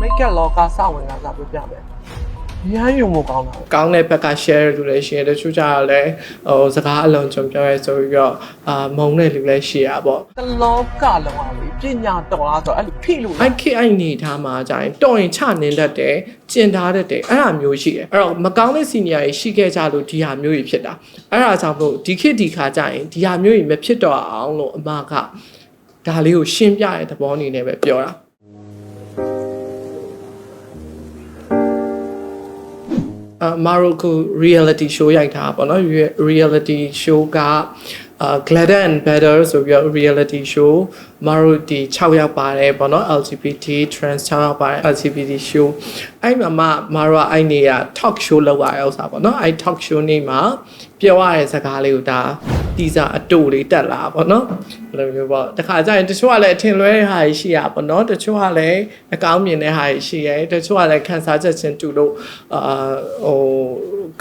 မိတ်ကပ်လောကစဝင်လာစားပြပြမယ်ရမ်းယုံမကောင်းတာကောင်းတဲ့ဘက်က share လူလည်းရှိတယ်တချို့ကြတော့လည်းဟိုစကားအလုံးကြုံပြောရဲဆိုပြီးတော့အာမုံတဲ့လူလည်းရှိရပေါ့တလောကလုံးအောင်လေပညာတော်လားဆိုတော့အဲ့လိုဖိလို့အိုက်ခေအိုက်နေထားမှာကြာရင်တော်ရင်ချနင်းတတ်တယ်ကျင်ထားတတ်တယ်အဲ့ဒါမျိုးရှိတယ်အဲ့တော့မကောင်းတဲ့ senior ကြီးရှိခဲ့ကြလို့ဒီဟာမျိုးကြီးဖြစ်တာအဲ့ဒါကြောင့်မို့ဒီခေတ်ဒီခါကြာရင်ဒီဟာမျိုးကြီးမဖြစ်တော့အောင်လို့အမကဒါလေးကိုရှင်းပြတဲ့သဘောအနေနဲ့ပဲပြောတာ အမာရိုကို reality show ရိုက်တာပေါ့နော် Re- reality show ကအာ Gladder and Better ဆိုပြီးတော့ reality show မာရိုဒီ6ယောက်ပါတယ်ပေါ့နော် LGBT trans 6ယောက်ပါတယ် LGBT show အဲ့မှာမှမာရိုကအဲ့နေက talk show လောက်ရတဲ့ဥစ္စာပေါ့နော်အဲ့ talk show နေ့မှာပြောရတဲ့စကားလေးကိုဒါတီစာအတူလေးတက်လာပေါ့နော်ဘယ်လိုမျိုးပေါ့တခါကျရင်တချို့ကလည်းအထင်လွဲတဲ့ဟာကြီးရှိရပေါ့နော်တချို့ကလည်းအကောင်းမြင်တဲ့ဟာကြီးရှိရဲတချို့ကလည်းခန်းစားချက်ချင်းတူလို့အာဟို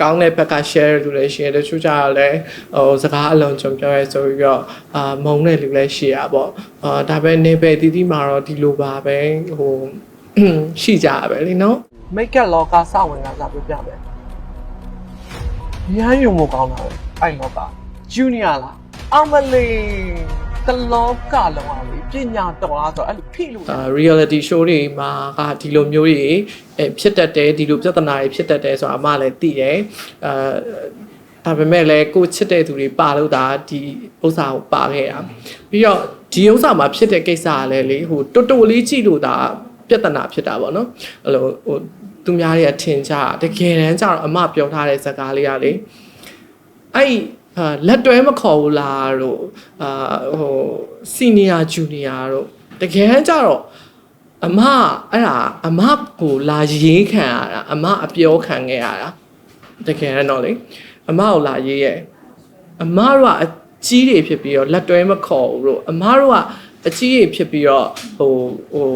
ကောင်းတဲ့ဘက်က share လူလည်းရှိရဲတချို့ကြတော့လည်းဟိုစကားအလုံးကြုံပြောရဲဆိုပြီးတော့အာမုံတဲ့လူလည်းရှိရပေါ့ အာဒါပဲနေပဲတီးတီးမှာတော့ဒီလိုပါပဲဟိုရှိကြရပဲလीနော်မိတ်ကပ်လောကစဝင်လာစားပြပြမယ်ရမ်းယုံမကောင်းတာပဲအဲ့လောကဂျူနီယာလားအမလေးတလောကလုံးအောင်လေပညာတော်လားဆိုတော့အဲ့လိုဖိလို့အာ reality show တွေမှာကဒီလိုမျိုးတွေအဲဖြစ်တတ်တယ်ဒီလိုပြဿနာတွေဖြစ်တတ်တယ်ဆိုတာအမလည်းသိတယ်အာဒါပေမဲ့လည်းကိုချစ်တဲ့သူတွေပါလို့ဒါဒီဥစ္စာကိုပါခဲ့တာပြီးတော့ ဒီဥစ္စာမှာဖြစ်တဲ့ကိစ္စကလည်းလေဟိုတော်တော်လေးကြည့်လို့ဒါပြဿနာဖြစ်တာပေါ့နော်အဲ့လိုဟိုသူများတွေအထင်ကြတကယ်တမ်းကျတော့အမပြောထားတဲ့ဇာတ်ကားလေးကလေအဲ့အာလက်တွဲမခေါ်ဘူးလားတို့အာဟိုစီနီယာဂျူနီယာတို့တကယ်ကြတော့အမအဲ့ဒါအမကိုလာရေးခံရတာအမအပြောခံခဲ့ရတာတကယ်တော့လေအမကိုလာရေးရဲ့အမတို့ကအ ကြီးတွေဖြစ်ပြီးတော့လက်တွဲမခေါ်ဘူးလို့အမတို့ကအကြီးတွေဖြစ်ပြီးတော့ဟိုဟို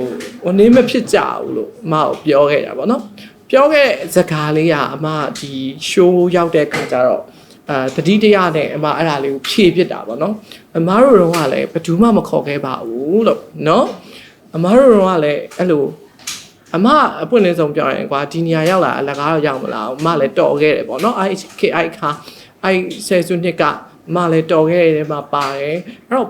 ဟိုနေမဖြစ်ကြဘူးလို့အမကိုပြောခဲ့တာပေါ့နော်ပြောခဲ့တဲ့ဇာတ်ကားလေးကအမဒီ show ရောက်တဲ့ခါကျတော့အာတတိတရားနဲ့အမအဲ့ဒါလေးကိုဖြည့်ပြစ်တာပေါ့နော်အမတို့တော့ကလည်းဘယ်သူမှမခေါ်ခဲ့ပါဘူးလို့နော်အမတို့တော့ကလည်းအဲ့လိုအမအပွင့်လင်းဆုံးပြောရင်ကွာဒီနေရာရောက်လာအလကားတော့ရောက်မလားအမလည်းတော်ခဲ့တယ်ပေါ့နော်အဲ့ခေအိုက်ခါအဲ့ဆယ်စုနှစ်ကအ မလည်းတော်ခဲ့တယ်မှာပါတယ်အဲ့တော့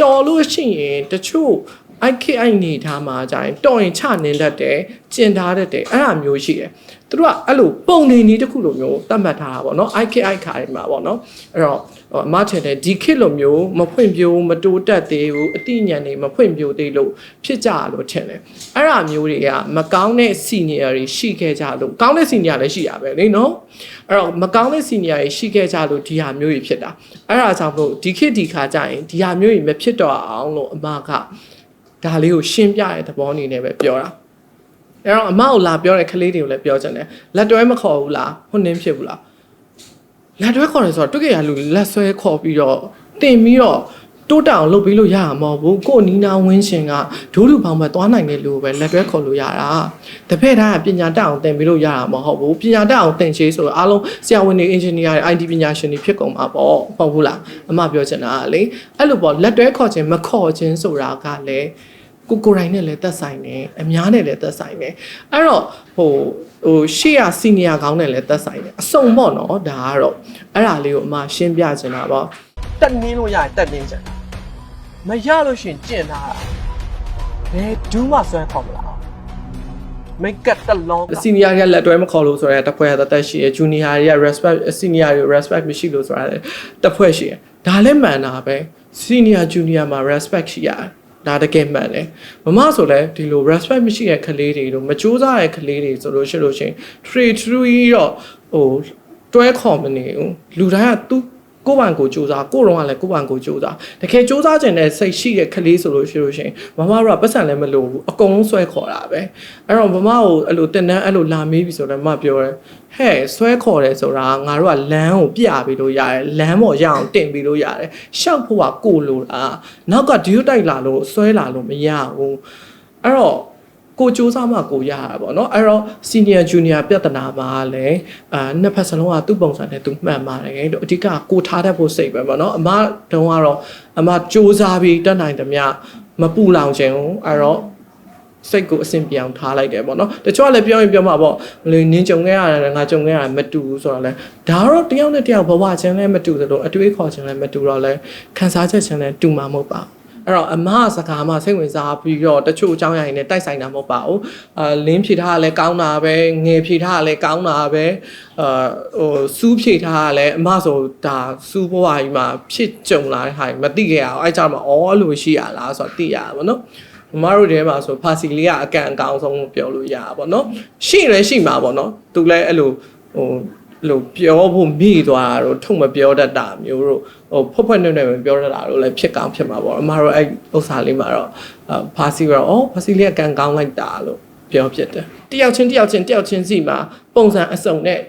တော်လို့ရှိရင်တချို့အိုက်ခေအိုက်နေထားမှာကြာရင်တော်ရင်ချနင်းတတ်တယ်ကျင်ထားတတ်တယ်အဲ့ဒါမျိုးရှိတယ် သူတို့ကအဲ့လိုပုံနေနေတစ်ခုလိုမျိုးသတ်မှတ်ထားတာပေါ့နော် IK အိုက်ခါတွေမှာပေါ့နော်အဲ့တော့ဟိုအမထင်တယ်ဒီခေတ်လိုမျိုးမဖွင့်ပြိုးမတိုးတက်သေးဘူးအတိညာဉ်တွေမဖွင့်ပြိုးသေးလို့ဖြစ်ကြလို့ထင်တယ်အဲ့ဒါမျိုးတွေကမကောင်းတဲ့ senior တွေရှိခဲ့ကြလို့ကောင်းတဲ့ senior လည်းရှိရပဲလေနော်အဲ့တော့မကောင်းတဲ့ senior တွေရှိခဲ့ကြလို့ဒီဟာမျိုးတွေဖြစ်တာအဲ့ဒါကြောင့်မို့ဒီခေတ်ဒီခါကျရင်ဒီဟာမျိုးတွေမဖြစ်တော့အောင်လို့အမကဒါလေးကိုရှင်းပြတဲ့သဘောအနေနဲ့ပဲပြောတာ အဲ့တော့အမကိုလာပြောတဲ့ကလေးတွေကိုလည်းပြောချင်တယ်လက်တွဲမခေါ်ဘူးလားဟုတ်နင်းဖြစ်ဘူးလားလက်တွဲခေါ်တယ်ဆိုတော့တွတ်ကြရလူလက်ဆွဲခေါ်ပြီးတော့တင်ပြီးတော့တိုးတောင်လုပ်ပြီးလို့ရမှာမဟုတ်ဘူးကို့နီနာဝင်းရှင်ကဒိုးလူပေါင်းပဲသွားနိုင်တယ်လို့ပဲလက်တွဲခေါ်လို့ရတာတပည့်သားကပညာတတ်အောင်သင်ပြီးလို့ရတာမဟုတ်ဘူးပညာတတ်အောင်သင်ချေးဆိုတော့အားလုံးဆရာဝန်တွေအင်ဂျင်နီယာတွေ IT ပညာရှင်တွေဖြစ်ကုန်မှာပေါ့ဟုတ်ဘူးလားအမပြောချင်တာကလေအဲ့လိုပေါ့လက်တွဲခေါ်ခြင်းမခေါ်ခြင်းဆိုတာကလည်း ကိုကိုယ်တိုင်နဲ့လည်းသက်ဆိုင်တယ်အများနဲ့လည်းသက်ဆိုင်တယ်အဲ့တော့ဟိုဟိုရှေ့ရစီနီယာကောင်းနဲ့လည်းသက်ဆိုင်တယ်အစုံပေါ့နော်ဒါကတော့အဲ့ဒါလေးကိုအမရှင်းပြချင်တာပေါ့တက်နင်းလို့ရရင်တက်နင်းကြတယ်မရလို့ရှရင်ကျင့်လာတာဘယ်ဒူးမှဆွဲခေါ်မလားမိတ်ကပ်တလောကစီနီယာတွေကလက်တွဲမခေါ်လို့ဆိုရဲတစ်ဖွဲ့သက်သက်ရှိရယ်ဂျူနီယာတွေက respect စီနီယာတွေ respect မရှိလို့ဆိုတာလည်းတစ်ဖွဲ့ရှိရယ်ဒါလည်းမှန်တာပဲစီနီယာဂျူနီယာမှာ respect ရှိရတယ် ဒါတကယ်မှန်တယ်မမဆိုလဲဒီလို respect မရှိတဲ့ကလေးတွေတို့မကြိုးစားတဲ့ကလေးတွေဆိုလို့ရှိလို့ရှိရင် trade true တော့ဟိုတွဲခေါ်မနေဘူးလူတိုင်းကသူ ကိုယ့်ဘန်ကိုစူးစမ်းကိုယ်တော့ကလည်းကိုယ့်ဘန်ကိုစူးစမ်းတကယ်စူးစမ်းခြင်းနဲ့စိတ်ရှိတဲ့ကလေးဆိုလို့ရှိလို့ရှိရင်မမတို့ကပတ်စံလည်းမလိုဘူးအကုန်လုံးဆွဲခေါ်တာပဲအဲ့တော့မမကိုအဲ့လိုတင်တန်းအဲ့လိုလာမေးပြီဆိုတော့မပြောတယ်ဟဲ့ဆွဲခေါ်တယ်ဆိုတာငါတို့ကလမ်းကိုပြပြီးလို့ရတယ်လမ်းပေါ်ရအောင်တင်ပြီးလို့ရတယ်ရှောက်ဖို့ကကိုလိုတာနောက်ကဒီယိုတိုက်လာလို့ဆွဲလာလို့မရဘူးအဲ့တော့ ကိုစူးစမ်းမှကိုရတာပေါ့နော်အဲ့တော့ senior junior ပြဿနာမှာလည်းအာနှစ်ဖက်စလုံးကသူ့ပုံစံနဲ့သူမှန်ပါတယ်လို့အဓိကကိုထားတတ်ဖို့စိတ်ပဲပေါ့နော်အမတုံးကတော့အမစူးစမ်းပြီးတက်နိုင်သမျှမပူလောင်ခြင်းဘူးအဲ့တော့စိတ်ကိုအဆင်ပြေအောင်ထားလိုက်တယ်ပေါ့နော်တချို့ကလည်းပြောရင်ပြောမှာပေါ့လေနင်းကြုံခဲ့ရတယ်ငါကြုံခဲ့ရတယ်မတူဘူးဆိုတော့လဲဒါတော့တယောက်နဲ့တယောက်ဘဝချင်းလည်းမတူသလိုအတွေးခေါ်ချင်းလည်းမတူတော့လဲခံစားချက်ချင်းလည်းတူမှာမဟုတ်ပါဘူး အဲ့တော့အမကစကားမှစိတ်ဝင်စားပြီးတော့တချို့အကြောင်းအရာတွေနဲ့တိုက်ဆိုင်တာမဟုတ်ပါဘူးအာလင်းဖြေထားကလည်းကောင်းတာပဲငယ်ဖြေထားကလည်းကောင်းတာပဲအာဟိုစူးဖြေထားကလည်းအမဆိုဒါစူးဘဝကြီးမှာဖြစ်ကြုံလာတဲ့ဟာကြီးမသိခဲ့ရအောင်အဲ့ကြောင့်မအော်အဲ့လိုရှိရလားဆိုတော့သိရတာပေါ့နော်မမတို့တဲမှာဆိုဖာစီလေးကအကန်အကောင်းဆုံးလို့ပြောလို့ရတာပေါ့နော်ရှိရင်လည်းရှိမှာပေါ့နော်သူလည်းအဲ့လိုဟိုအဲ့ လိုပြောဖို့မိသွားတာတော့ထုံမပြောတတ်တာမျိုးတို့ဟိုဖွက်ဖွက်နဲ့နဲ့မပြောတတ်တာတို့လည်းဖြစ်ကောင်းဖြစ်မှာပေါ့အမတို့အဲ့ဥစ္စာလေးမှာတော့အာဖာစီကတော့အော်ဖာစီလေးကကန်ကောင်းလိုက်တာလို့ပြောဖြစ်တယ်တယောက်ချင်းတယောက်ချင်းတယောက်ချင်းစီမှာပုံစံအစုံနဲ့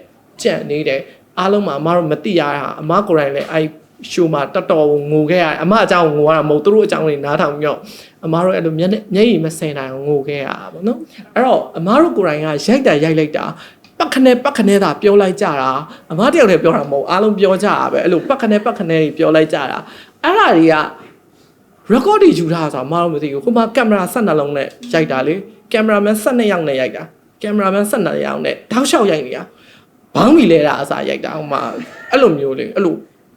ကြံ့နေတယ်အားလုံးမှာအမတို့မသိရတာအမကိုယ်တိုင်လည်းအဲ့ရှိုးမှာတော်တော်ငိုခဲ့ရတယ်အမအကြောင်းငိုရတာမဟုတ်သူတို့အကြောင်းတွေနားထောင်ပြီးတော့အမတို့အဲ့လိုမျက်နှာမျက်ရည်မစင်နိုင်အောင်ငိုခဲ့ရတာပေါ့နော်အဲ့တော့အမတို့ကိုယ်တိုင်ကရိုက်တာရိုက်လိုက်တာ ပတ်ခနဲ့ပတ်ခနဲ့သာပြောလိုက်ကြတာအမတယောက်တည်းပြောတာမဟုတ်အားလုံးပြောကြတာပဲအဲ့လိုပတ်ခနဲ့ပတ်ခနဲ့ပြောလိုက်ကြတာအဲ့ဒါတွေက record တွေယူထားတာဆိုတော့မအောင်မသိဘူးဟိုမှာကင်မရာ12လုံးနဲ့ရိုက်တာလေကင်မရာမန်12ယောက်နဲ့ရိုက်တာကင်မရာမန်12ယောက်နဲ့တောက်လျှောက်ရိုက်နေတာဘောင်းမီလဲတာအစားရိုက်တာဟိုမှာအဲ့လိုမျိုးလေအဲ့လို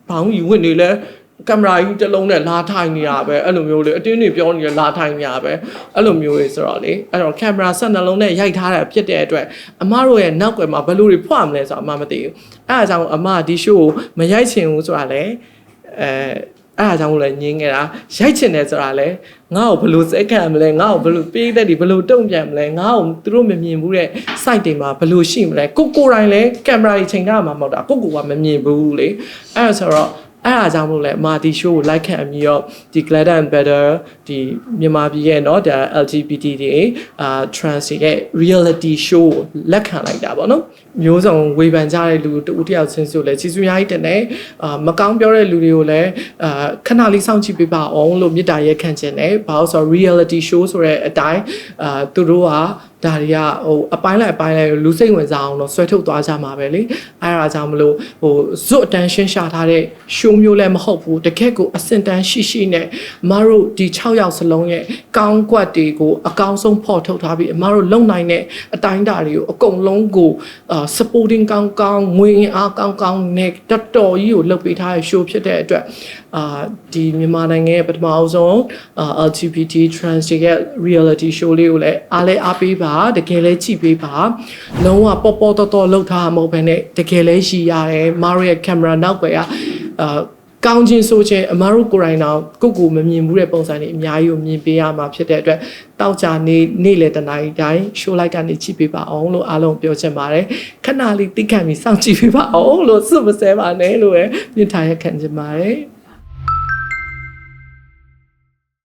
ဘောင်းယူဝင်နေလဲ ကင်မရာကြီးတစ်လုံးနဲ့လာထိုင်နေတာပဲအဲ့လိုမျိုးလေအတင်းတွေပြောနေရလာထိုင်နေတာပဲအဲ့လိုမျိုးလေဆိုတော့လေအဲ့တော့ကင်မရာ12လုံးနဲ့ရိုက်ထားတာဖြစ်တဲ့အတွက်အမတို့ရဲ့နောက်ွယ်မှာဘယ်လိုတွေဖွာမလဲဆိုတော့အမမသိဘူးအဲ့ဒါကြောင့်အမဒီ show ကိုမရိုက်ချင်ဘူးဆိုတာလေအဲအဲ့ဒါကြောင့်လည်းညင်းခဲ့တာရိုက်ချင်တယ်ဆိုတာလေငါ့ကိုဘယ်လိုစက်ခံမလဲငါ့ကိုဘယ်လိုပေးတဲ့ဒီဘယ်လိုတုံ့ပြန်မလဲငါ့ကိုသူတို့မမြင်ဘူးတဲ့ site တွေမှာဘယ်လိုရှိမလဲကိုကိုယ်တိုင်လည်းကင်မရာကြီးချိန်ထားမှာမဟုတ်တာကိုကိုကမမြင်ဘူးလေအဲ့ဒါဆိုတော့ အဲ့အားကြောင့်မို့လဲမာဒီ show ကို like ခံအပြီးတော့ဒီ glad and better ဒီမြန်မာပြည်ရဲ့เนาะဒါ LGBT တွေအာ trans တွေရဲ့ reality show ကိုလက်ခံလိုက်တာပေါ့နော်မျိုးစုံဝေဖန်ကြတဲ့လူတူတယောက်ချင်းစီကိုလည်းချီးကျူးရည်တင်တယ်အာမကောင်းပြောတဲ့လူတွေကိုလည်းအာခဏလေးစောင့်ကြည့်ပေးပါအောင်လို့မေတ္တာရက်ခံခြင်းနဲ့ဘာလို့ဆိုတော့ reality show ဆိုတဲ့အတိုင်းအာသူတို့က ဒါတွေကဟိုအပိုင်းလိုက်အပိုင်းလိုက်လူစိတ်ဝင်စားအောင်တော့ဆွဲထုတ်သွားကြမှာပဲလေအဲအားကြောင့်မလို့ဟိုဇွတ် attention ရှာထားတဲ့ show မျိုးလည်းမဟုတ်ဘူးတကယ့်ကိုအစင်တန်းရှိရှိနဲ့အမတို့ဒီ6ယောက်စလုံးရဲ့ကောင်းကွက်တွေကိုအကောင်းဆုံးဖော်ထုတ်ထားပြီးအမတို့လုံနိုင်တဲ့အတိုင်းအတာတွေကိုအကုန်လုံးကိုအာ supporting ကောင်းကောင်းငွေအင်အားကောင်းကောင်းနဲ့တော်တော်ကြီးကိုလုပ်ပေးထားတဲ့ show ဖြစ်တဲ့အတွက်အာဒီမြန်မာနိုင်ငံရဲ့ပထမအဆုံးအာ LGBT trans တွေရဲ့ reality show လေးကိုလည်းအားလဲအားပေးပါတကယ်လဲကြည့်ပေးပါလုံးဝပေါ်ပေါ်တော်တော်လှုပ်ထားမှာမဟုတ်ဘဲနဲ့တကယ်လဲရှိရတယ်မားရဲ့ camera နောက်ွယ်ကအာကောင်းခြင်းဆိုခြင်းအမားတို့ကိုယ်တိုင်တော့ကိုယ့်ကိုယ်မမြင်ဘူးတဲ့ပုံစံတွေအများကြီးကိုမြင်ပေးရမှာဖြစ်တဲ့အတွက်တောက်ကြနေနေ့လေတနားရီတိုင်း show like ကနေကြည့်ပေးပါအောင်လို့အားလုံးပြောချင်ပါတယ်ခဏလေးသိခံပြီးစောင့်ကြည့်ပေးပါအောင်လို့စွတ်မစဲပါနဲ့လို့ပဲမြင်ထားရခံချင်ပါတယ်